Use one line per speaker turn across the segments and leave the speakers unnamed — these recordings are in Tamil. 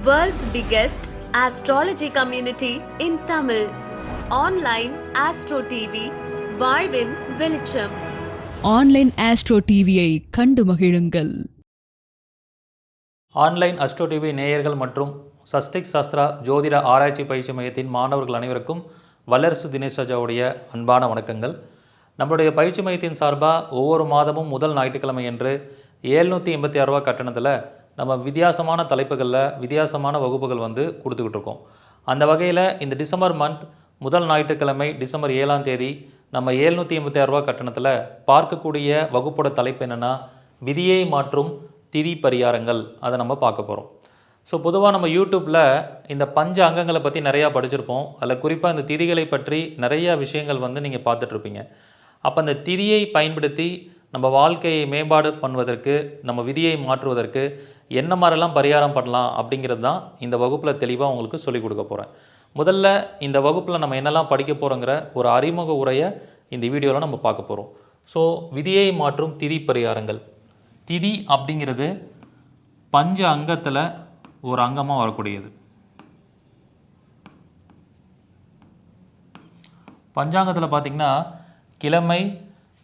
World's biggest astrology community in Tamil. Online Astro TV, வாழ்வின் வெளிச்சம்
ஆன்லைன் ஆஸ்ட்ரோ டிவியை கண்டு மகிழுங்கள்.
ஆன்லைன் அஸ்ட்ரோ டிவி நேயர்கள் மற்றும் சஸ்டிக் சாஸ்திரா ஜோதிட ஆராய்ச்சி பயிற்சி மையத்தின் மாணவர்கள் அனைவருக்கும் வல்லரசு தினேஷ் ராஜாவுடைய அன்பான வணக்கங்கள். நம்மளுடைய பயிற்சி மையத்தின் சார்பாக ஒவ்வொரு மாதமும் முதல் ஞாயிற்றுக்கிழமை என்று ஏழ்நூற்றி எண்பத்தி ஆறு ரூபா கட்டணத்தில் நம்ம வித்தியாசமான தலைப்புகளில் வித்தியாசமான வகுப்புகள் வந்து கொடுத்துக்கிட்டு இருக்கோம். அந்த வகையில் இந்த டிசம்பர் மந்த் முதல் ஞாயிற்றுக்கிழமை டிசம்பர் ஏழாம் தேதி நம்ம ஏழ்நூற்றி எண்பத்தி ஆறு கட்டணத்தில் பார்க்கக்கூடிய வகுப்போட தலைப்பு என்னென்னா விதியை மாற்றும் திதி பரிகாரங்கள். அதை நம்ம பார்க்க போகிறோம் ஸோ பொதுவாக நம்ம யூடியூப்பில் இந்த பஞ்ச அங்கங்களை பற்றி நிறையா படிச்சிருப்போம். அதில் குறிப்பாக இந்த திதிகளை பற்றி நிறையா விஷயங்கள் வந்து நீங்கள் பார்த்துட்ருப்பீங்க அப்போ அந்த திதியை பயன்படுத்தி நம்ம வாழ்க்கையை மேம்பாடு பண்ணுவதற்கு நம்ம விதியை மாற்றுவதற்கு என்ன மாதிரிலாம் பரிகாரம் பண்ணலாம் அப்படிங்கிறது தான் இந்த வகுப்பில் தெளிவாக உங்களுக்கு சொல்லிக் கொடுக்க போகிறேன் முதல்ல இந்த வகுப்பில் நம்ம என்னெல்லாம் படிக்க போகிறோங்கிற ஒரு அறிமுக உரையை இந்த வீடியோவில் நம்ம பார்க்க போகிறோம் ஸோ விதியை மாற்றும் திதி பரிகாரங்கள். திதி அப்படிங்கிறது பஞ்ச அங்கத்தில் ஒரு அங்கமாக வரக்கூடியது. பஞ்சாங்கத்தில் பார்த்திங்கன்னா கிழமை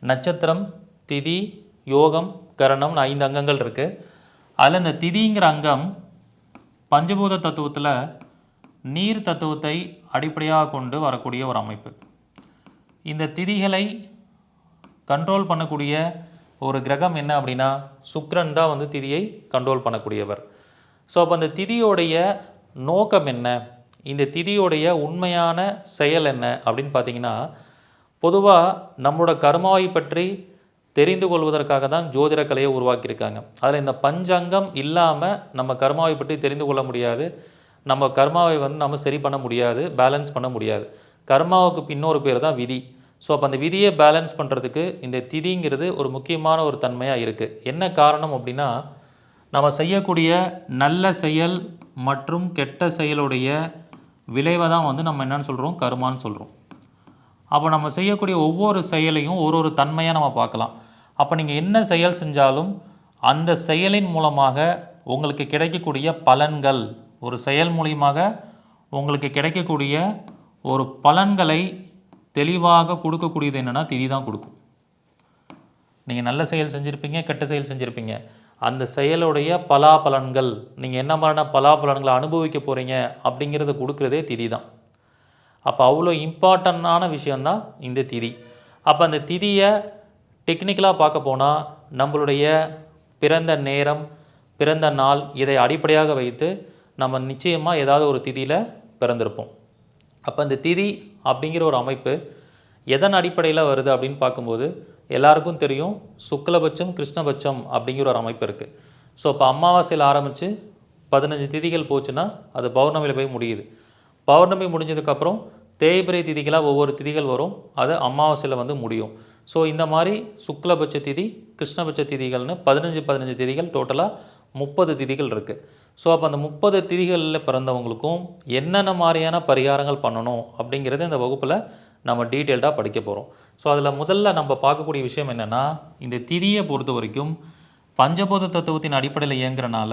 நட்சத்திரம் திதி யோகம் கரணம்னு ஐந்து அங்கங்கள் இருக்குது அதில் இந்த திதிங்கிற அங்கம் பஞ்சபூத தத்துவத்தில் நீர் தத்துவத்தை அடிப்படையாக கொண்டு வரக்கூடிய ஒரு அமைப்பு. இந்த திதிகளை கண்ட்ரோல் பண்ணக்கூடிய ஒரு கிரகம் என்ன அப்படின்னா சுக்ரன் தான் வந்து திதியை கண்ட்ரோல் பண்ணக்கூடியவர். ஸோ அப்போ அந்த திதியோடைய நோக்கம் என்ன? இந்த திதியோடைய உண்மையான செயல் என்ன அப்படின்னு பார்த்தீங்கன்னா பொதுவாக நம்மளோட கர்மாவை பற்றி தெரிந்து கொள்வதற்காக தான் ஜோதிட கலையை உருவாக்கியிருக்காங்க. அதில் இந்த பஞ்சங்கம் இல்லாமல் நம்ம கர்மாவை பற்றி தெரிந்து கொள்ள முடியாது. நம்ம கர்மாவை வந்து நம்ம சரி பண்ண முடியாது பேலன்ஸ் பண்ண முடியாது. கர்மாவுக்கு இன்னொரு பேர் தான் விதி. ஸோ அப்போ அந்த விதியை பேலன்ஸ் பண்ணுறதுக்கு இந்த திதிங்கிறது ஒரு முக்கியமான ஒரு தன்மையாக இருக்குது என்ன காரணம் அப்படின்னா நம்ம செய்யக்கூடிய நல்ல செயல் மற்றும் கெட்ட செயலுடைய விளைவை தான் வந்து நம்ம என்னன்னு சொல்கிறோம் கர்மான்னு சொல்கிறோம் அப்போ நம்ம செய்யக்கூடிய ஒவ்வொரு செயலையும் ஒரு ஒரு தன்மையாக நம்ம பார்க்கலாம். அப்போ நீங்கள் என்ன செயல் செஞ்சாலும் அந்த செயலின் மூலமாக உங்களுக்கு கிடைக்கக்கூடிய பலன்கள் ஒரு செயல் மூலியமாக உங்களுக்கு கிடைக்கக்கூடிய ஒரு பலன்களை தெளிவாக கொடுக்கக்கூடியது என்னென்னா திதி தான் கொடுக்கும். நீங்கள் நல்ல செயல் செஞ்சுருப்பீங்க கெட்ட செயல் செஞ்சுருப்பீங்க. அந்த செயலுடைய பலாபலன்கள் நீங்கள் என்ன மாதிரியான பலாபலன்களை அனுபவிக்க போகிறீங்க அப்படிங்கிறத கொடுக்குறதே திதி தான். அப்போ அவ்வளோ இம்பார்ட்டண்ட்டான விஷயந்தான் இந்த திதி. அப்போ அந்த திதியை டெக்னிக்கலாக பார்க்க போனால் நம்மளுடைய பிறந்த நேரம் பிறந்த நாள் இதை அடிப்படையாக வைத்து நம்ம நிச்சயமாக ஏதாவது ஒரு திதியில் பிறந்திருப்போம். அப்போ இந்த திதி அப்படிங்கிற ஒரு அமைப்பு எதன் அடிப்படையில் வருது அப்படின்னு பார்க்கும்போது எல்லாருக்கும் தெரியும் சுக்லபட்சம் கிருஷ்ணபட்சம் அப்படிங்கிற ஒரு அமைப்பு இருக்குது ஸோ இப்போ அமாவாசையில் ஆரம்பித்து பதினஞ்சு திதிகள் போச்சுன்னா அது பௌர்ணமியில் போய் முடியுது. பௌர்ணமி முடிஞ்சதுக்கப்புறம் தேய்பிரை திதிகளாக ஒவ்வொரு திதிகள் வரும். அது அமாவாசையில் வந்து முடியும். ஸோ இந்த மாதிரி சுக்லபட்ச திதி கிருஷ்ணபட்ச திதிகள்னு பதினஞ்சு பதினஞ்சு திதிகள் டோட்டலாக முப்பது திதிகள் இருக்குது ஸோ அப்போ அந்த முப்பது திதிகளில் பிறந்தவங்களுக்கும் என்னென்ன மாதிரியான பரிகாரங்கள் பண்ணணும் அப்படிங்கிறது இந்த வகுப்பில் நம்ம டீட்டெயில்டாக படிக்க போகிறோம் ஸோ அதில் முதல்ல நம்ம பார்க்கக்கூடிய விஷயம் என்னென்னா இந்த திதியை பொறுத்த வரைக்கும் பஞ்சபூத தத்துவத்தின் அடிப்படையில் இயங்குறனால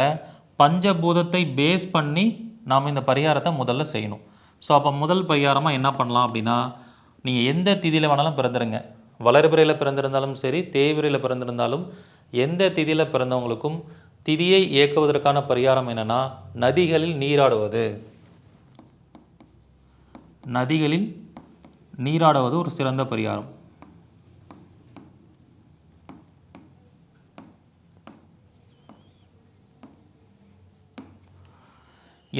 பஞ்சபூதத்தை பேஸ் பண்ணி நாம் இந்த பரிகாரத்தை முதல்ல செய்யணும். ஸோ அப்போ முதல் பரிகாரமாக என்ன பண்ணலாம் அப்படின்னா நீங்கள் எந்த திதியில் வேணாலும் பிறந்துருங்க. வளர்பிறையில் பிறந்திருந்தாலும் சரி தேய்பிறையில் பிறந்திருந்தாலும் எந்த திதியில் பிறந்தவங்களுக்கும் திதியை இயக்குவதற்கான பரிகாரம் என்னென்னா நதிகளில் நீராடுவது. நதிகளில் நீராடுவது ஒரு சிறந்த பரிகாரம்.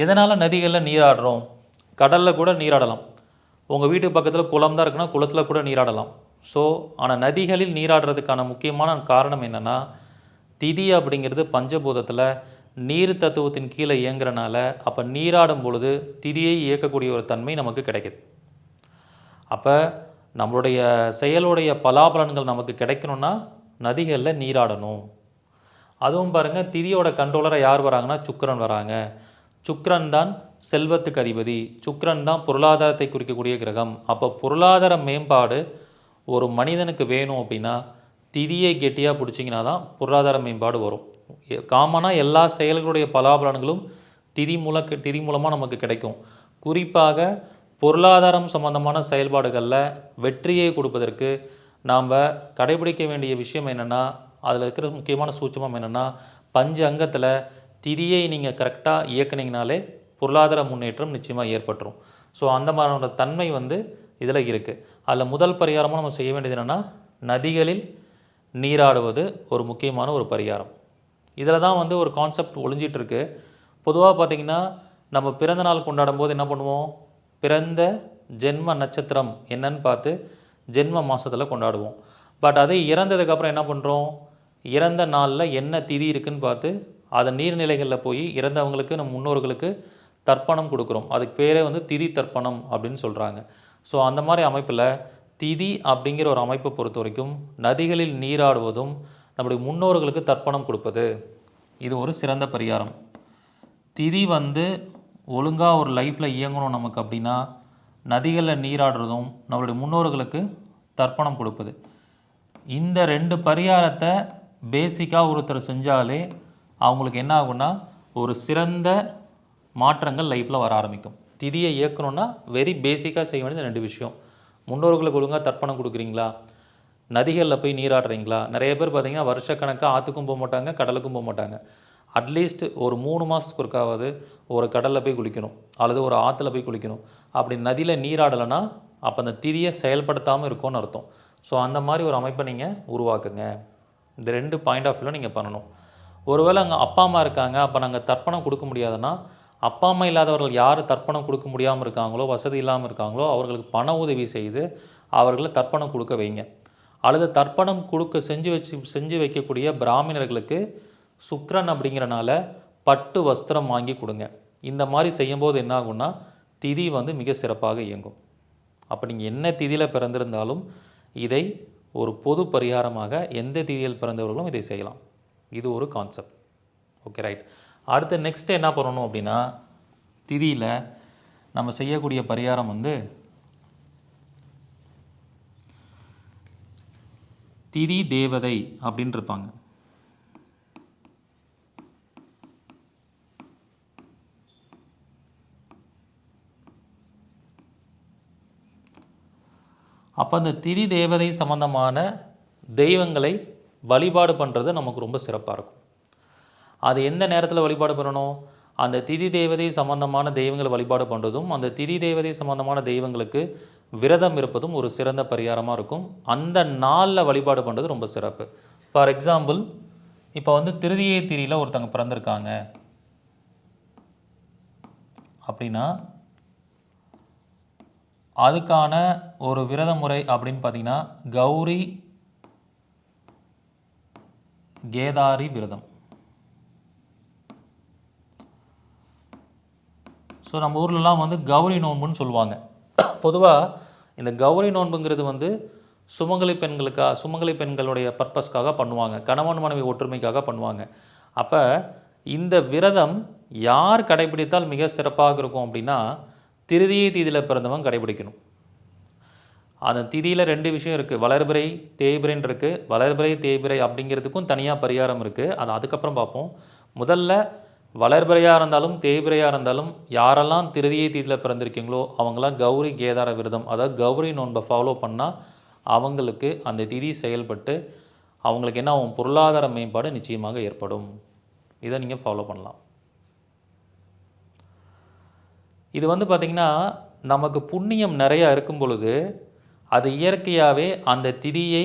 எதனால் நதிகளில் நீராடுறோம்? கடலில் கூட நீராடலாம். உங்கள் வீட்டு பக்கத்தில் குளம் தான் இருக்குன்னா குளத்தில் கூட நீராடலாம். ஸோ ஆனால் நதிகளில் நீராடுறதுக்கான முக்கியமான காரணம் என்னென்னா திதி அப்படிங்கிறது பஞ்சபூதத்தில் நீர் தத்துவத்தின் கீழே இயங்குறனால அப்போ நீராடும் பொழுது திதியை இயக்கக்கூடிய ஒரு தன்மை நமக்கு கிடைக்குது. அப்போ நம்மளுடைய செயலுடைய பலாபலன்கள் நமக்கு கிடைக்கணும்னா நதிகளில் நீராடணும். அதுவும் பாருங்கள் திதியோட கண்ட்ரோலராக யார் வராங்கன்னா சுக்கிரன் வராங்க. சுக்கிரன் தான் செல்வத்துக்கு அதிபதி. சுக்கிரன் தான் பொருளாதாரத்தை குறிக்கக்கூடிய கிரகம். அப்போ பொருளாதார மேம்பாடு ஒரு மனிதனுக்கு வேணும் அப்படின்னா திதியை கெட்டியாக பிடிச்சிங்கன்னா தான் பொருளாதார மேம்பாடு வரும். காமனாக எல்லா செயல்களுடைய பலாபலன்களும் திதி மூல திதி மூலமாக நமக்கு கிடைக்கும். குறிப்பாக பொருளாதாரம் சம்பந்தமான செயல்பாடுகளில் வெற்றியை கொடுப்பதற்கு நாம் கடைபிடிக்க வேண்டிய விஷயம் என்னென்னா அதில் இருக்கிற முக்கியமான சூட்சமம் என்னென்னா பஞ்ச அங்கத்தில் திதியை நீங்கள் கரெக்டாக இயக்குனீங்கனாலே பொருளாதார முன்னேற்றம் நிச்சயமாக ஏற்பட்டுரும். ஸோ அந்த மாதிரியான தன்மை வந்து இதில் இருக்குது அதில் முதல் பரிகாரமாக நம்ம செய்ய வேண்டியது என்னென்னா நதிகளில் நீராடுவது ஒரு முக்கியமான ஒரு பரிகாரம். இதில் தான் வந்து ஒரு கான்செப்ட் ஒளிஞ்சிட்டு இருக்கு. பொதுவாக பார்த்தீங்கன்னா நம்ம பிறந்த நாள் கொண்டாடும் போது என்ன பண்ணுவோம்? பிறந்த ஜென்ம நட்சத்திரம் என்னன்னு பார்த்து ஜென்ம மாதத்தில் கொண்டாடுவோம். பட் அது இறந்ததுக்கப்புறம் என்ன பண்ணுறோம் இறந்த நாளில் என்ன திதி இருக்குன்னு பார்த்து அதை நீர்நிலைகளில் போய் இறந்தவங்களுக்கு நம்ம முன்னோர்களுக்கு தர்ப்பணம் கொடுக்குறோம். அதுக்கு பேரே வந்து திதி தர்ப்பணம் அப்படின்னு சொல்கிறாங்க ஸோ அந்த மாதிரி அமைப்பில் திதி அப்படிங்கிற ஒரு அமைப்பை பொறுத்த வரைக்கும் நதிகளில் நீராடுவதும் நம்முடைய முன்னோர்களுக்கு தர்ப்பணம் கொடுப்பது இது ஒரு சிறந்த பரிகாரம். திதி வந்து ஒழுங்காக ஒரு லைஃப்பில் இயங்கணும் நமக்கு அப்படின்னா நதிகளில் நீராடுறதும் நம்மளுடைய முன்னோர்களுக்கு தர்ப்பணம் கொடுப்பது. இந்த ரெண்டு பரிகாரத்தை பேசிக்காக ஒருத்தர் செஞ்சாலே அவங்களுக்கு என்ன ஆகும்னா ஒரு சிறந்த மாற்றங்கள் லைஃப்பில் வர ஆரம்பிக்கும். திதியை இயக்கணும்னா வெரி பேசிக்காக செய்ய வேண்டியது ரெண்டு விஷயம். முன்னோர்களுக்கு ஒழுங்காக தர்ப்பணம் கொடுக்குறீங்களா? நதிகளில் போய் நீராடுறீங்களா? நிறைய பேர் பார்த்தீங்கன்னா வருஷக்கணக்காக ஆற்றுக்கும் போக மாட்டாங்க கடலுக்கும் போக மாட்டாங்க. அட்லீஸ்ட் ஒரு மூணு மாதத்துக்கு ஒருக்காவது ஒரு கடலில் போய் குளிக்கணும். அல்லது ஒரு ஆற்றுல போய் குளிக்கணும். அப்படி நதியில் நீராடலைன்னா அப்போ அந்த திதியை செயல்படுத்தாமல் இருக்கும்னு அர்த்தம். ஸோ அந்த மாதிரி ஒரு அமைப்பை நீங்கள் உருவாக்குங்க. இந்த ரெண்டு பாயிண்ட் ஆஃப் வியூவில் நீங்கள் பண்ணணும். ஒருவேளை அங்கே அப்பா அம்மா இருக்காங்க அப்போ நாங்கள் தர்ப்பணம் கொடுக்க முடியாதுன்னா அப்பா அம்மா இல்லாதவர்கள் யார் தர்ப்பணம் கொடுக்க முடியாமல் இருக்காங்களோ வசதி இல்லாமல் இருக்காங்களோ அவர்களுக்கு பண உதவி செய்து அவர்களை தர்ப்பணம் கொடுக்க வைங்க. அல்லது தர்ப்பணம் கொடுக்க செஞ்சு வச்சு செஞ்சு வைக்கக்கூடிய பிராமணர்களுக்கு சுக்ரன் அப்படிங்கிறனால பட்டு வஸ்திரம் வாங்கி கொடுங்க. இந்த மாதிரி செய்யும்போது என்ன ஆகும்னா திதி வந்து மிக சிறப்பாக இயங்கும். அப்போ நீங்கள் என்ன திதியில் பிறந்திருந்தாலும் இதை ஒரு பொது பரிகாரமாக எந்த திதியில் பிறந்தவர்களும் இதை செய்யலாம். இது ஒரு கான்செப்ட் ஓகே ரைட் அடுத்து நெக்ஸ்ட் என்ன பண்ணணும் அப்படின்னா திதியில் நம்ம செய்யக்கூடிய பரிகாரம் வந்து திதி தேவதை அப்படின்னு இருப்பாங்க. அப்போ அந்த திதி தேவதை சம்பந்தமான தெய்வங்களை வழிபாடு பண்ணுறது நமக்கு ரொம்ப சிறப்பாக இருக்கும். அது எந்த நேரத்தில் வழிபாடு பண்ணணும்? அந்த திதி தேவதை சம்பந்தமான தெய்வங்களை வழிபாடு பண்ணுறதும் அந்த திதி தேவதை சம்பந்தமான தெய்வங்களுக்கு விரதம் இருப்பதும் ஒரு சிறந்த பரிகாரமாக இருக்கும். அந்த நாளில் வழிபாடு பண்ணுறது ரொம்ப சிறப்பு. ஃபார் எக்ஸாம்பிள் இப்போ வந்து திருதியை திரியில் ஒருத்தங்க பிறந்திருக்காங்க. அப்படின்னா அதுக்கான ஒரு விரத முறை அப்படின்னு பார்த்தீங்கன்னா கௌரி கேதாரி விரதம். ஸோ நம்ம ஊர்லலாம் வந்து கௌரி நோன்புன்னு சொல்லுவாங்க. பொதுவாக இந்த கௌரி நோன்புங்கிறது வந்து சுமங்கலி பெண்களுக்காக சுமங்கலி பெண்களுடைய பர்பஸ்க்காக பண்ணுவாங்க. கணவன் மனைவி ஒற்றுமைக்காக பண்ணுவாங்க. அப்போ இந்த விரதம் யார் கடைபிடித்தால் மிக சிறப்பாக இருக்கும் அப்படின்னா திருதியை தீதியில் பிறந்தவங்க கடைபிடிக்கணும். அந்த திதியில் ரெண்டு விஷயம் இருக்குது வளர்பிறை தேய்பிரைன்னு இருக்குது வளர்பிறை தேய்பிரை அப்படிங்கிறதுக்கும் தனியாக பரிகாரம் இருக்குது அது அதுக்கப்புறம் பார்ப்போம். முதல்ல வளர்பிறையாக இருந்தாலும் தேய்பிறையாக இருந்தாலும் யாரெல்லாம் திருதியை தீதியில் பிறந்திருக்கீங்களோ அவங்களாம் கௌரி கேதார விரதம். அதாவது கௌரி நோன்பை ஃபாலோ பண்ணால் அவங்களுக்கு அந்த திதி செயல்பட்டு அவங்களுக்கு என்ன ஆகும்? பொருளாதார மேம்பாடு நிச்சயமாக ஏற்படும். இதை நீங்கள் ஃபாலோ பண்ணலாம். இது வந்து பார்த்திங்கன்னா நமக்கு புண்ணியம் நிறையா இருக்கும் பொழுது அது இயற்கையாகவே அந்த திதியை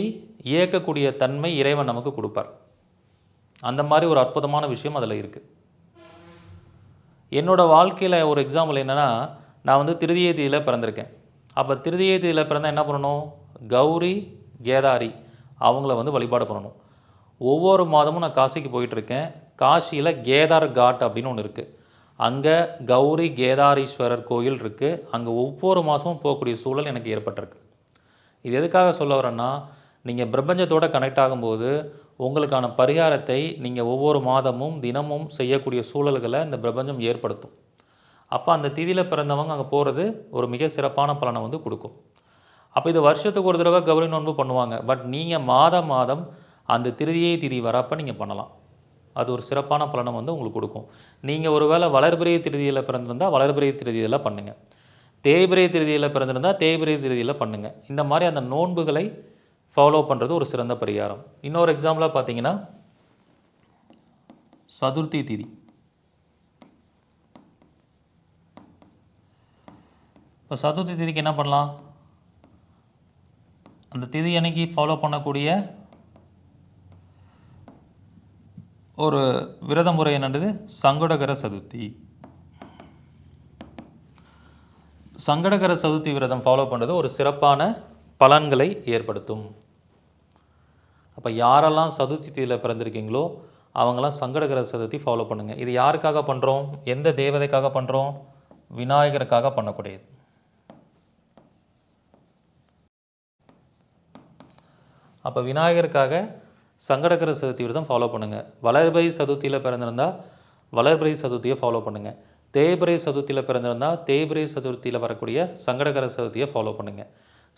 இயக்கக்கூடிய தன்மை இறைவன் நமக்கு கொடுப்பார். அந்த மாதிரி ஒரு அற்புதமான விஷயம் அதில் இருக்குது என்னோட வாழ்க்கையில் ஒரு எக்ஸாம்பிள் என்னென்னா நான் வந்து திருதியதியில் பிறந்திருக்கேன். அப்போ திருதியதியில் பிறந்தால் என்ன பண்ணணும்? கௌரி கேதாரி அவங்கள வந்து வழிபாடு பண்ணணும். ஒவ்வொரு மாதமும் நான் காசிக்கு போயிட்டுருக்கேன். காசியில் கேதார் காட் அப்படின்னு ஒன்று இருக்குது அங்கே கௌரி கேதாரீஸ்வரர் கோயில் இருக்குது அங்கே ஒவ்வொரு மாதமும் போகக்கூடிய சூழல் எனக்கு ஏற்பட்டிருக்கு. இது எதுக்காக சொல்ல வரேன்னா நீங்கள் பிரபஞ்சத்தோடு கனெக்ட் ஆகும்போது உங்களுக்கான பரிகாரத்தை நீங்கள் ஒவ்வொரு மாதமும் தினமும் செய்யக்கூடிய சூழல்களை இந்த பிரபஞ்சம் ஏற்படுத்தும். அப்போ அந்த திதியில் பிறந்தவங்க அங்கே போகிறது ஒரு மிக சிறப்பான பலனை வந்து கொடுக்கும். அப்போ இது வருஷத்துக்கு ஒரு தடவை கௌரி நோன்பு பண்ணுவாங்க. பட் நீங்கள் மாதம் மாதம் அந்த திருதியை திதி வரப்போ நீங்கள் பண்ணலாம். அது ஒரு சிறப்பான பலனை வந்து உங்களுக்கு கொடுக்கும். நீங்கள் ஒருவேளை வளர்பிரிய திருதியில் பிறந்திருந்தால் வளர்பிரிய திருதியில் பண்ணுங்கள் தேய்பிரை திருதியில் பிறந்திருந்தால் தேய்பிரை திருதியில் பண்ணுங்கள் இந்த மாதிரி அந்த நோன்புகளை ஃபாலோ பண்ணுறது ஒரு சிறந்த பரிகாரம். இன்னொரு எக்ஸாம்பிளாக பார்த்தீங்கன்னா சதுர்த்தி திதி. இப்போ சதுர்த்தி திதிக்கு என்ன பண்ணலாம்? அந்த திதி அன்னைக்கு ஃபாலோ பண்ணக்கூடிய ஒரு விரத முறை என்னது? சங்கடகர சதுர்த்தி. சங்கடகர சதுர்த்தி விரதம் ஃபாலோ பண்ணுறது ஒரு சிறப்பான பலன்களை ஏற்படுத்தும். அப்போ யாரெல்லாம் சதுர்த்தி தீயில் பிறந்திருக்கீங்களோ அவங்களாம் சங்கடகர சதுர்த்தி ஃபாலோ பண்ணுங்கள் இது யாருக்காக பண்ணுறோம் எந்த தேவதைக்காக பண்ணுறோம் விநாயகருக்காக பண்ணக்கூடியது. அப்போ விநாயகருக்காக சங்கடகர சதுர்த்தி விரதம் ஃபாலோ பண்ணுங்கள் வளர்பை சதுர்த்தியில் பிறந்திருந்தால் வளர்பிறை சதுர்த்தியை ஃபாலோ பண்ணுங்கள் தேய்பிரை சதுர்த்தியில் பிறந்திருந்தா தேய்பிரை சதுர்த்தியில் வரக்கூடிய சங்கடகர சதுர்த்தியை ஃபாலோ பண்ணுங்கள்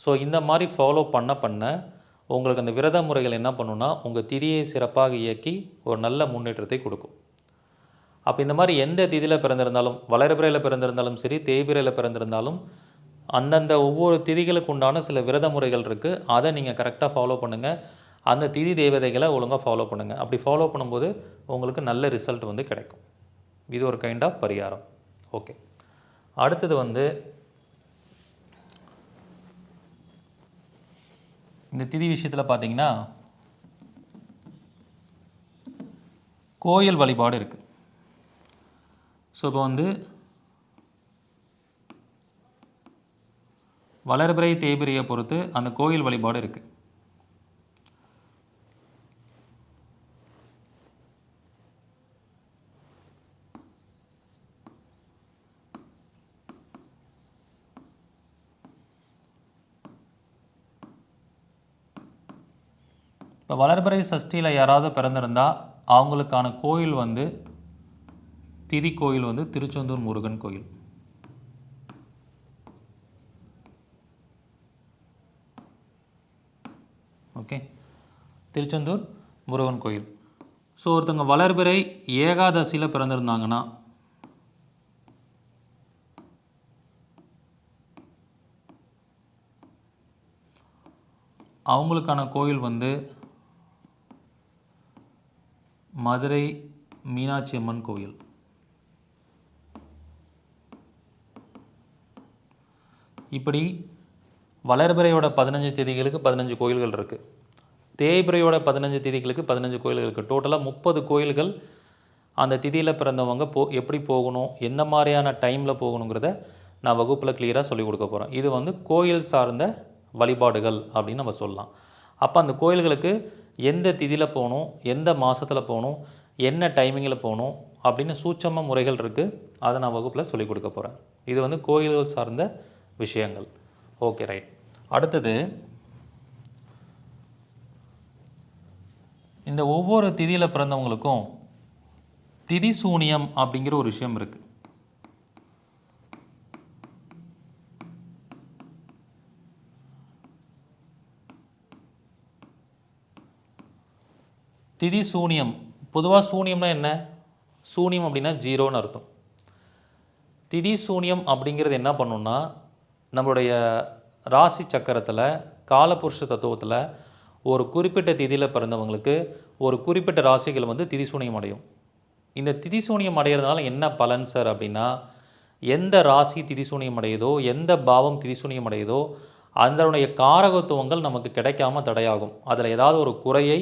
ஸோ இந்த மாதிரி ஃபாலோ பண்ண பண்ண உங்களுக்கு அந்த விரத முறைகள் என்ன பண்ணுன்னா உங்கள் திதியை சிறப்பாக இயக்கி ஒரு நல்ல முன்னேற்றத்தை கொடுக்கும். அப்போ இந்த மாதிரி எந்த திதியில் பிறந்திருந்தாலும் வளர்பிறையில் பிறந்திருந்தாலும் சரி தேய்பிரையில் பிறந்திருந்தாலும் அந்தந்த ஒவ்வொரு திதிகளுக்கு உண்டான சில விரத முறைகள் இருக்குது அதை நீங்கள் கரெக்டாக ஃபாலோ பண்ணுங்கள் அந்த திதி தேவதைகளை ஒழுங்காக ஃபாலோ பண்ணுங்கள் அப்படி ஃபாலோ பண்ணும்போது உங்களுக்கு நல்ல ரிசல்ட் வந்து கிடைக்கும். இது ஒரு கைண்ட் ஆஃப் பரிகாரம். ஓகே அடுத்தது வந்து இந்த திதி விஷயத்தில் பார்த்தீங்கன்னா கோயில் வழிபாடு இருக்குது ஸோ இப்போ வந்து வளர்பிறை தேய்பிரியை பொறுத்து அந்த கோயில் வழிபாடு இருக்குது வளர்பிறை சஷ்டியில் யாராவது பிறந்திருந்தால் அவங்களுக்கான கோயில் வந்து திதி கோயில் வந்து திருச்செந்தூர் முருகன் கோயில். ஓகே? திருச்செந்தூர் முருகன் கோயில். ஸோ ஒருத்தங்க வளர்பிறை ஏகாதசியில் பிறந்திருந்தாங்கன்னா அவங்களுக்கான கோயில் வந்து மதுரை மீனாட்சி அம்மன் கோயில் இப்படி வளர்பிறையோட பதினஞ்சு தேதிகளுக்கு பதினஞ்சு கோயில்கள் இருக்குது தேய்பிறையோட பதினஞ்சு திதிகளுக்கு பதினஞ்சு கோயில்கள் இருக்குது டோட்டலாக முப்பது கோயில்கள் அந்த திதியில் பிறந்தவங்க போ எப்படி போகணும் எந்த மாதிரியான டைமில் போகணுங்கிறத நான் வகுப்பில் கிளியராக சொல்லிக் கொடுக்க போகிறேன் இது வந்து கோயில் சார்ந்த வழிபாடுகள் அப்படின்னு நம்ம சொல்லலாம். அப்போ அந்த கோயில்களுக்கு எந்த திதியில் போகணும் எந்த மாதத்தில் போகணும் என்ன டைமிங்கில் போகணும் அப்படின்னு சூட்சம முறைகள் இருக்குது அதை நான் வகுப்பில் சொல்லிக் கொடுக்க போகிறேன் இது வந்து கோயில்கள் சார்ந்த விஷயங்கள். ஓகே ரைட் அடுத்தது இந்த ஒவ்வொரு திதியில் பிறந்தவங்களுக்கும் திதி சூனியம் அப்படிங்கிற ஒரு விஷயம் இருக்குது திதி சூனியம். பொதுவாக சூனியம்னா என்ன? சூனியம் அப்படின்னா ஜீரோன்னு அர்த்தம். திதி சூனியம் அப்படிங்கிறது என்ன பண்ணுன்னா நம்மளுடைய ராசி சக்கரத்தில் காலபுருஷ தத்துவத்தில் ஒரு குறிப்பிட்ட திதியில் பிறந்தவங்களுக்கு ஒரு குறிப்பிட்ட ராசிகள் வந்து திதி சூனியம் அடையும். இந்த திதி சூனியம் அடைகிறதுனால என்ன பலன் சார் அப்படின்னா எந்த ராசி திதி சூனியம் அடையுதோ எந்த பாவம் திதி சூனியம் அடையுதோ அதனுடைய காரகத்துவங்கள் நமக்கு கிடைக்காம தடையாகும். அதில் ஏதாவது ஒரு குறையை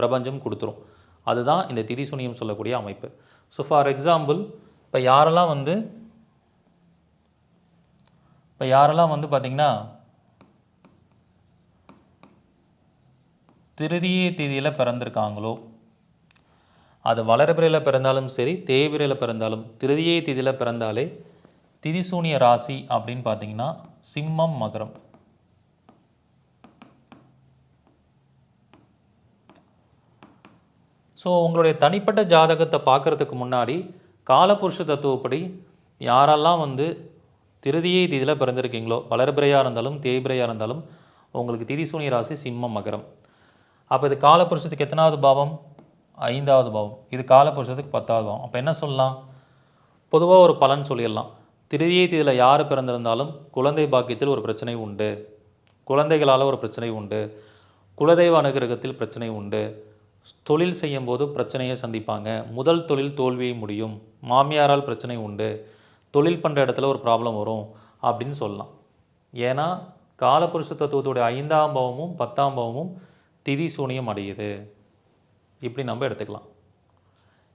பிரபஞ்சம் கொடுத்துரும். அதுதான் இந்த திதி சுனியம் சொல்லக்கூடிய அமைப்பு. ஸோ ஃபார் எக்ஸாம்பிள் இப்போ யாரெல்லாம் வந்து இப்போ யாரெல்லாம் வந்து பார்த்திங்கன்னா திருதிய தேதியில் பிறந்திருக்காங்களோ அது வளர்பிறையில் பிறந்தாலும் சரி தேய்பிறையில் பிறந்தாலும் திருதியை தேதியில் பிறந்தாலே திதிசூனிய ராசி அப்படின்னு பார்த்தீங்கன்னா சிம்மம் மகரம். ஸோ உங்களுடைய தனிப்பட்ட ஜாதகத்தை பார்க்குறதுக்கு முன்னாடி காலபுருஷ தத்துவப்படி யாரெல்லாம் வந்து திருதியை திதியில் பிறந்திருக்கீங்களோ வளர்பிறையாக இருந்தாலும் தேய்பிறையாக இருந்தாலும் உங்களுக்கு திரிசூனி ராசி சிம்மம் மகரம். அப்போ இது காலபுருஷத்துக்கு எத்தனாவது பாவம்? ஐந்தாவது பாவம். இது காலபுருஷத்துக்கு பத்தாவது பாவம். அப்போ என்ன சொல்லலாம்? பொதுவாக ஒரு பலன் சொல்லிடலாம். திருதியை திதியில் யார் பிறந்திருந்தாலும் குழந்தை பாக்கியத்தில் ஒரு பிரச்சனை உண்டு. குழந்தைகளால் ஒரு பிரச்சனை உண்டு. குலதெய்வ அனுகிரகத்தில் பிரச்சனை உண்டு. தொழில் செய்யும்போது பிரச்சனையை சந்திப்பாங்க. முதல் தொழில் தோல்வியை முடியும். மாமியாரால் பிரச்சனை உண்டு. தொழில் பண்ணுற இடத்துல ஒரு ப்ராப்ளம் வரும் அப்படின்னு சொல்லலாம். ஏன்னா காலபுருஷ தத்துவத்துடைய ஐந்தாம் பாவமும் பத்தாம் பாவமும் திதி சூனியம் அடையுது. இப்படி நம்ம எடுத்துக்கலாம்.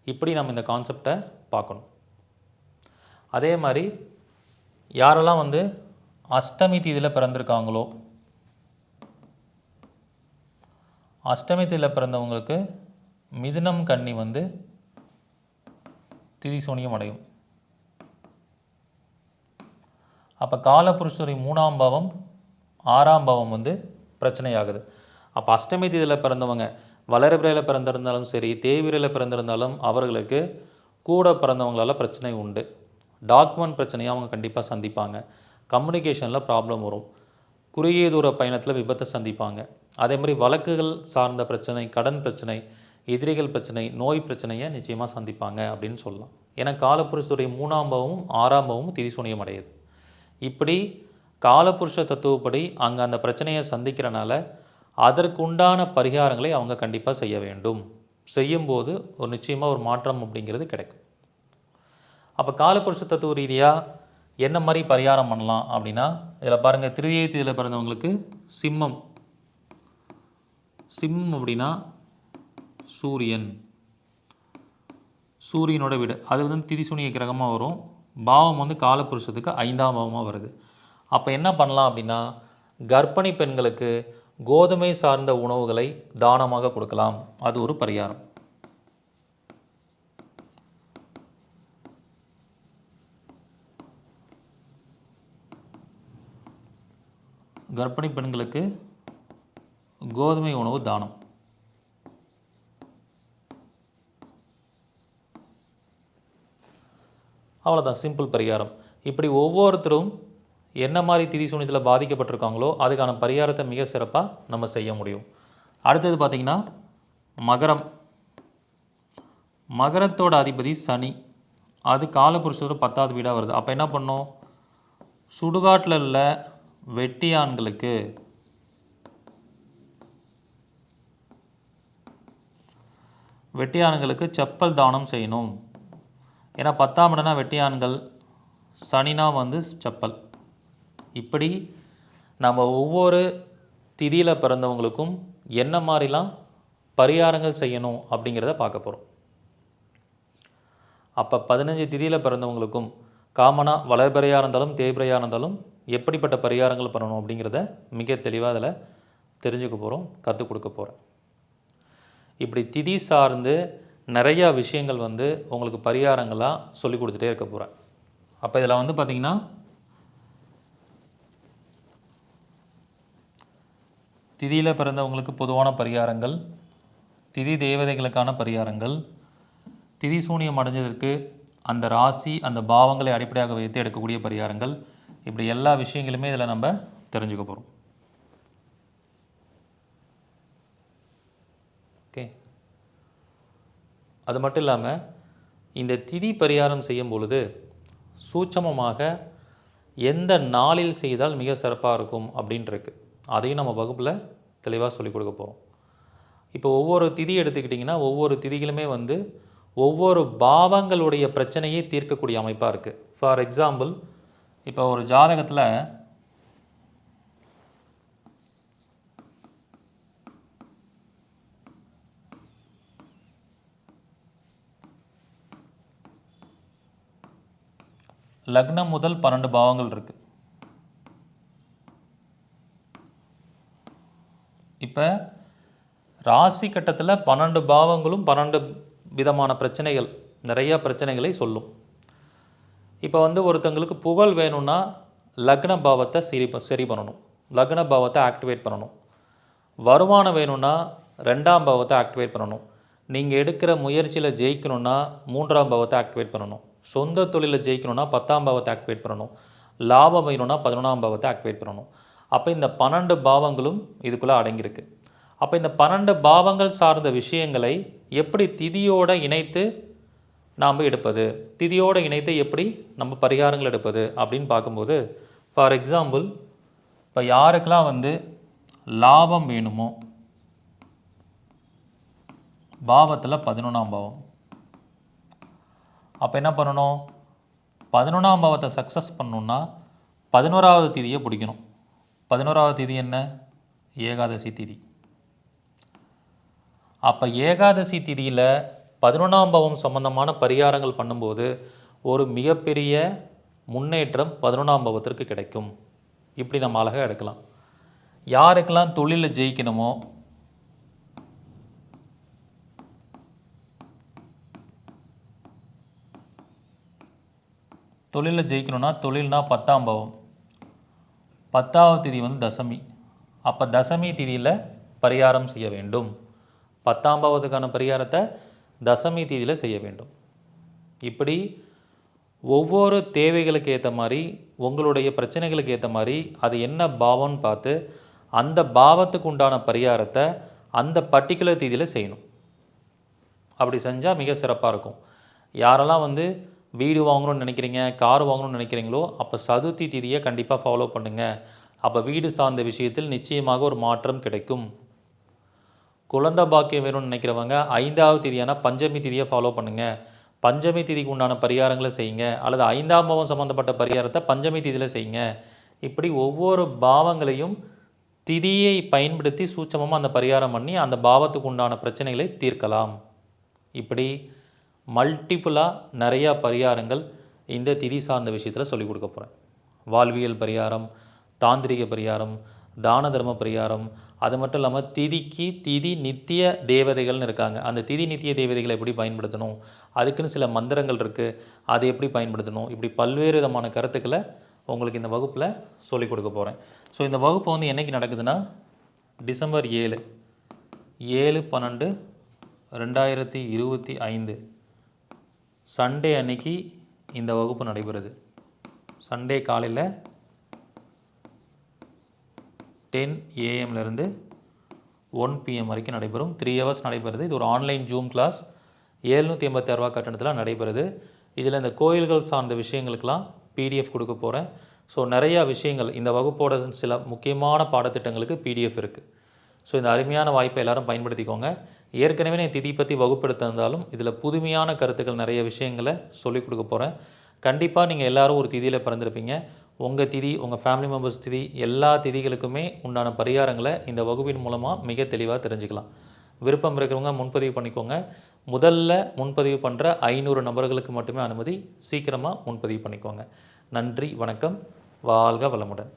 இப்படி நம்ம இந்த கான்செப்டை பார்க்கணும். அதே மாதிரி யாரெல்லாம் வந்து அஷ்டமி தீதியில் பிறந்திருக்காங்களோ அஷ்டமத்தில் பிறந்தவங்களுக்கு மிதுனம் கன்னி வந்து திரிசோனியம் அடையும். அப்போ காலபுருஷரி மூணாம் பாவம் ஆறாம் பாவம் வந்து பிரச்சனையாகுது. அப்போ அஷ்டமி தீதியில் பிறந்தவங்க வளரபிரையில் பிறந்திருந்தாலும் சரி தேவிரையில் பிறந்திருந்தாலும் அவர்களுக்கு கூட பிறந்தவங்களால பிரச்சனை உண்டு. டாக்குமெண்ட் பிரச்சனையை அவங்க கண்டிப்பாக சந்திப்பாங்க. கம்யூனிகேஷனில் ப்ராப்ளம் வரும். குறுகிய தூர பயணத்தில் விபத்தை சந்திப்பாங்க. அதே மாதிரி வழக்குகள் சார்ந்த பிரச்சனை கடன் பிரச்சனை எதிரிகள் பிரச்சனை நோய் பிரச்சனையை நிச்சயமாக சந்திப்பாங்க அப்படின்னு சொல்லலாம். ஏன்னா காலப்புருஷருடைய மூணாம் பாவமும் ஆறாம் பாவமும் திரிசூனியம் அடையுது இப்படி காலபுருஷ தத்துவப்படி அங்கே அந்த பிரச்சனையை சந்திக்கிறனால அதற்குண்டான பரிகாரங்களை அவங்க கண்டிப்பாக செய்ய வேண்டும். செய்யும்போது ஒரு நிச்சயமாக ஒரு மாற்றம் அப்படிங்கிறது கிடைக்கும். அப்போ காலபுருஷ தத்துவ ரீதியாக என்ன மாதிரி பரிகாரம் பண்ணலாம் அப்படின்னா இதில் பாருங்கள் திருதியை பிறந்தவங்களுக்கு சிம்மம் சிம் அப்படின்னா சூரியன். சூரியனோட வீடு. அது வந்து திதிசுனிய கிரகமாக வரும். பாவம் வந்து காலபுருஷத்துக்கு ஐந்தாம் பாவமாக வருது. அப்போ என்ன பண்ணலாம் அப்படின்னா கர்ப்பிணி பெண்களுக்கு கோதுமை சார்ந்த உணவுகளை தானமாக கொடுக்கலாம். அது ஒரு பரிகாரம். கர்ப்பிணி பெண்களுக்கு கோதுமை உணவு தானம். அவ்வளோதான் சிம்பிள் பரிகாரம். இப்படி ஒவ்வொருத்தரும் என்ன மாதிரி திதி சூனியத்தில் பாதிக்கப்பட்டிருக்காங்களோ அதுக்கான பரிகாரத்தை மிக சிறப்பாக நம்ம செய்ய முடியும். அடுத்தது பார்த்திங்கன்னா மகரம். மகரத்தோட அதிபதி சனி. அது காலபுருஷரோட பத்தாவது வீடாக வருது. அப்போ என்ன பண்ணோம்? சுடுகாட்டில் உள்ள வெட்டியான்களுக்கு வெட்டியான்களுக்கு செப்பல் தானம் செய்யணும். ஏன்னா பத்தாம் இடம்னா வெட்டியான்கள் சனினா வந்து செப்பல். இப்படி நம்ம ஒவ்வொரு திதியில் பிறந்தவங்களுக்கும் என்ன மாதிரிலாம் பரிகாரங்கள் செய்யணும் அப்படிங்கிறத பார்க்க போகிறோம் அப்போ பதினஞ்சு திதியில் பிறந்தவங்களுக்கும் காமனாக வளர்பிறையாக இருந்தாலும் தேய்பிறையாக இருந்தாலும் எப்படிப்பட்ட பரிகாரங்கள் பண்ணணும் அப்படிங்கிறத மிக தெளிவாக அதில் தெரிஞ்சுக்க போகிறோம் கற்றுக் கொடுக்க போகிறேன் இப்படி திதி சார்ந்து நிறையா விஷயங்கள் வந்து உங்களுக்கு பரிகாரங்களாக சொல்லி கொடுத்துட்டே இருக்க போகிறேன் அப்போ இதில் வந்து பார்த்திங்கன்னா திதியில் பிறந்தவங்களுக்கு பொதுவான பரிகாரங்கள் திதி தேவதைகளுக்கான பரிகாரங்கள் திதி சூனியம் அடைஞ்சதற்கு அந்த ராசி அந்த பாவங்களை அடிப்படையாக வைத்து எடுக்கக்கூடிய பரிகாரங்கள் இப்படி எல்லா விஷயங்களுமே இதில் நம்ம தெரிஞ்சுக்க போகிறோம் ஓகே அது மட்டும் இல்லாமல் இந்த திதி பரிகாரம் செய்யும் பொழுது சூட்சமமாக எந்த நாளில் செய்தால் மிக சிறப்பாக இருக்கும் அப்படின்ட்டுருக்கு அதையும் நம்ம வகுப்பில் தெளிவாக சொல்லிக் கொடுக்க போகிறோம் இப்போ ஒவ்வொரு திதி எடுத்துக்கிட்டிங்கன்னா ஒவ்வொரு திதிகளுமே வந்து ஒவ்வொரு பாவங்களுடைய பிரச்சனையை தீர்க்கக்கூடிய அமைப்பாக இருக்குது ஃபார் எக்ஸாம்பிள் இப்போ ஒரு ஜாதகத்தில் லக்னம் முதல் பன்னெண்டு பாவங்கள் இருக்கு. இப்போ ராசி கட்டத்தில் பன்னெண்டு பாவங்களும் பன்னெண்டு விதமான பிரச்சனைகள் நிறைய பிரச்சனைகளை சொல்லும். இப்போ வந்து ஒருத்தங்களுக்கு புகழ் வேணும்னா லக்ன பாவத்தை சரி ப- சரி பண்ணணும். லக்ன பாவத்தை ஆக்டிவேட் பண்ணணும். வருமானம் வேணும்னா ரெண்டாம் பாவத்தை ஆக்டிவேட் பண்ணணும். நீங்கள் எடுக்கிற முயற்சியில் ஜெயிக்கணும்னா மூன்றாம் பாவத்தை ஆக்டிவேட் பண்ணணும். சொந்த தொழிலில் ஜெயிக்கணும்னா பத்தாம் பாவத்தை ஆக்டிவேட் பண்ணணும். லாபம் வேணும்னா பதினொன்றாம் பாவத்தை ஆக்டிவேட் பண்ணணும். அப்போ இந்த பன்னெண்டு பாவங்களும் இதுக்குள்ளே அடங்கியிருக்கு. அப்போ இந்த பன்னெண்டு பாவங்கள் சார்ந்த விஷயங்களை எப்படி திதியோடு இணைத்து நாம் எடுப்பது? திதியோடு இணைத்து எப்படி நம்ம பரிகாரங்கள் எடுப்பது? அப்படின்னு பார்க்கும்போது ஃபார் எக்ஸாம்பிள் இப்போ யாருக்கெல்லாம் வந்து லாபம் வேணுமோ பாவத்தில் பதினொன்றாம் பாவம். அப்போ என்ன பண்ணணும்? பதினொன்றாம் பாவத்தை சக்ஸஸ் பண்ணணுன்னா பதினோராவது தேதியை பிடிக்கணும். பதினோராவது தேதி என்ன? ஏகாதசி தேதி. அப்போ ஏகாதசி திதியில் பதினொன்றாம் பாவம் சம்பந்தமான பரிகாரங்கள் பண்ணும்போது ஒரு மிகப்பெரிய முன்னேற்றம் பதினொன்றாம் பாவத்திற்கு கிடைக்கும். இப்படி நம்ம அழகாக எடுக்கலாம். யாருக்கெல்லாம் தொழிலில் ஜெயிக்கணுமோ தொழிலில் ஜெயிக்கணும்னா தொழில்னா பத்தாம் பாவம். பத்தாவது திதி வந்து தசமி. அப்போ தசமி திதியில் பரிகாரம் செய்ய வேண்டும். பத்தாம் பாவத்துக்கான பரிகாரத்தை தசமி திதியில் செய்ய வேண்டும். இப்படி ஒவ்வொரு தேவைகளுக்கு ஏற்ற மாதிரி உங்களுடைய பிரச்சனைகளுக்கு ஏற்ற மாதிரி அது என்ன பாவம்னு பார்த்து அந்த பாவத்துக்கு உண்டான பரிகாரத்தை அந்த பர்டிகுலர் தேதியில் செய்யணும். அப்படி செஞ்சால் மிக சிறப்பாக இருக்கும். யாரெல்லாம் வந்து வீடு வாங்கணும்னு நினைக்கிறீங்க கார் வாங்கணும்னு நினைக்கிறீங்களோ அப்போ சதுர்த்தி திதியை கண்டிப்பாக ஃபாலோ பண்ணுங்கள் அப்போ வீடு சார்ந்த விஷயத்தில் நிச்சயமாக ஒரு மாற்றம் கிடைக்கும். குழந்தை பாக்கியம் வேணும்னு நினைக்கிறவங்க ஐந்தாவது திதியான பஞ்சமி திதியை ஃபாலோ பண்ணுங்கள் பஞ்சமி திதிக்கு உண்டான பரிகாரங்களை செய்யுங்க. அல்லது ஐந்தாம் பாவம் சம்மந்தப்பட்ட பரிகாரத்தை பஞ்சமி திதியில் செய்யுங்க. இப்படி ஒவ்வொரு பாவங்களையும் திதியை பயன்படுத்தி சூட்சமமாக அந்த பரிகாரம் பண்ணி அந்த பாவத்துக்கு உண்டான பிரச்சனைகளை தீர்க்கலாம். இப்படி மல்டிப்புளாக நிறையா பரிகாரங்கள் இந்த திதி சார்ந்த விஷயத்தில் சொல்லிக் கொடுக்க போகிறேன் வாழ்வியல் பரிகாரம் தாந்திரிக பரிகாரம் தான தர்ம பரிகாரம் அது மட்டும் இல்லாமல் திதிக்கு திதி நித்திய தேவதைகள்னு இருக்காங்க. அந்த திதி நித்திய தேவதைகளை எப்படி பயன்படுத்தணும்? அதுக்குன்னு சில மந்திரங்கள் இருக்குது அதை எப்படி பயன்படுத்தணும்? இப்படி பல்வேறு விதமான கருத்துக்களை உங்களுக்கு இந்த வகுப்பில் சொல்லிக் கொடுக்க போகிறேன் ஸோ இந்த வகுப்பு வந்து என்றைக்கு நடக்குதுன்னா டிசம்பர் ஏழு. ஏழு பன்னெண்டு ரெண்டாயிரத்தி இருபத்தி ஐந்து. சண்டே அன்னைக்கு இந்த வகுப்பு நடைபெறுது. சண்டே காலையில் டென் ஏஎம்லேருந்து ஒன் பிஎம் வரைக்கும் நடைபெறும். த்ரீ ஹவர்ஸ் நடைபெறுது. இது ஒரு ஆன்லைன் ஜூம் கிளாஸ் ஏழ்நூற்றி எண்பத்தி ரூபா கட்டணத்தில் நடைபெறுது. இதில் இந்த கோயில்கள் சார்ந்த விஷயங்களுக்கெல்லாம் பிடிஎஃப் கொடுக்க போகிறேன் ஸோ நிறையா விஷயங்கள் இந்த வகுப்போட சில முக்கியமான பாடத்திட்டங்களுக்கு பிடிஎஃப் இருக்குது ஸோ இந்த அருமையான வாய்ப்பை எல்லாரும் பயன்படுத்திக்கோங்க. ஏற்கனவே நான் திதி பற்றி வகுப்படுத்திருந்தாலும் இதில் புதுமையான கருத்துக்கள் நிறைய விஷயங்களை சொல்லிக் கொடுக்க போகிறேன் கண்டிப்பாக நீங்கள் எல்லாரும் ஒரு திதியில் பிறந்திருப்பீங்க. உங்கள் திதி உங்கள் ஃபேமிலி மெம்பர்ஸ் திதி எல்லா திதிகளுக்குமே உண்டான பரிகாரங்களை இந்த வகுப்பின் மூலமாக மிக தெளிவாக தெரிஞ்சுக்கலாம். விருப்பம் இருக்கிறவங்க முன்பதிவு பண்ணிக்கோங்க. முதல்ல முன்பதிவு பண்ணுற ஐநூறு நபர்களுக்கு மட்டுமே அனுமதி. சீக்கிரமாக முன்பதிவு பண்ணிக்கோங்க. நன்றி வணக்கம். வாழ்க வளமுடன்.